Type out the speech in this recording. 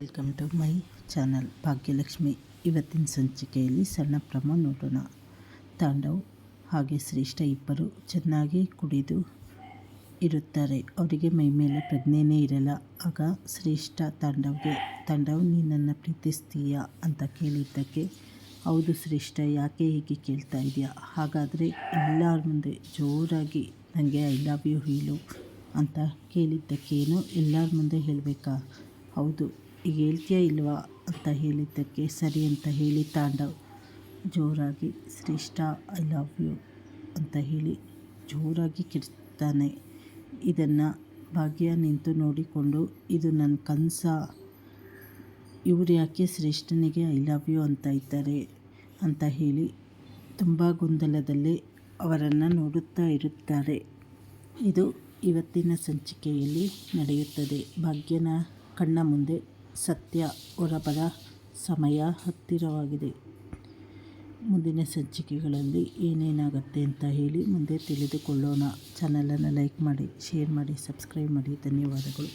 Welcome to my channel Bhagyalakshmi ಇವತ್ತಿನ ಸಂಚಿಕೆಯಲ್ಲಿ ಸಣ್ಣ ಪ್ರಮ ನೋಡೋಣ ತಾಂಡವ್ ಹಾಗೆ ಶ್ರೇಷ್ಠ ಇಬ್ಬರು ಚೆನ್ನಾಗಿ ಕುಡಿದು ಇರುತ್ತಾರೆ ಅವರಿಗೆ ಮೈ ಮೇಲೆ ಪ್ರಜ್ಞೆನೇ ಇರಲ್ಲ ಆಗ ಶ್ರೇಷ್ಠ ತಾಂಡವ್ಗೆ ತಾಂಡವ್ ನೀನನ್ನು ಪ್ರೀತಿಸ್ತೀಯಾ ಅಂತ ಕೇಳಿದ್ದಕ್ಕೆ ಹೌದು ಶ್ರೇಷ್ಠ, ಯಾಕೆ ಹೀಗೆ ಕೇಳ್ತಾ ಇದೆಯಾ? ಹಾಗಾದರೆ ಎಲ್ಲರ ಮುಂದೆ ಜೋರಾಗಿ ನನಗೆ ಐ ಲವ್ ಯು ಹೀಲು ಅಂತ ಕೇಳಿದ್ದಕ್ಕೇನು ಎಲ್ಲರ ಮುಂದೆ ಹೇಳಬೇಕಾ? ಹೌದು ಹೇಳ್ತೀಯಾ ಇಲ್ವಾ ಅಂತ ಹೇಳಿದ್ದಕ್ಕೆ ಸರಿ ಅಂತ ಹೇಳಿ ತಾಂಡವ್ ಜೋರಾಗಿ, ಶ್ರೇಷ್ಠ ಐ ಲವ್ ಯು ಅಂತ ಹೇಳಿ ಜೋರಾಗಿ ಕಿರ್ತಾನೆ ಇದನ್ನು ಭಾಗ್ಯ ನಿಂತು ನೋಡಿಕೊಂಡು, ಇದು ನನ್ನ ಕನಸ. ಇವ್ರು ಯಾಕೆ ಶ್ರೇಷ್ಠನಿಗೆ ಐ ಲವ್ ಯು ಅಂತ ಇದ್ದಾರೆ ಅಂತ ಹೇಳಿ ತುಂಬ ಗೊಂದಲದಲ್ಲಿ ಅವರನ್ನು ನೋಡುತ್ತಾ ಇರುತ್ತಾರೆ. ಇದು ಇವತ್ತಿನ ಸಂಚಿಕೆಯಲ್ಲಿ ನಡೆಯುತ್ತದೆ. ಭಾಗ್ಯನ ಕಣ್ಣ ಮುಂದೆ ಸತ್ಯ ಹೊರಬರ ಸಮಯ ಹತ್ತಿರವಾಗಿದೆ. ಮುಂದಿನ ಸಂಚಿಕೆಗಳಲ್ಲಿ ಏನೇನಾಗುತ್ತೆ ಅಂತ ಹೇಳಿ ಮುಂದೆ ತಿಳಿದುಕೊಳ್ಳೋಣ. ಚಾನಲನ್ನು ಲೈಕ್ ಮಾಡಿ, ಶೇರ್ ಮಾಡಿ, ಸಬ್ಸ್ಕ್ರೈಬ್ ಮಾಡಿ. ಧನ್ಯವಾದಗಳು.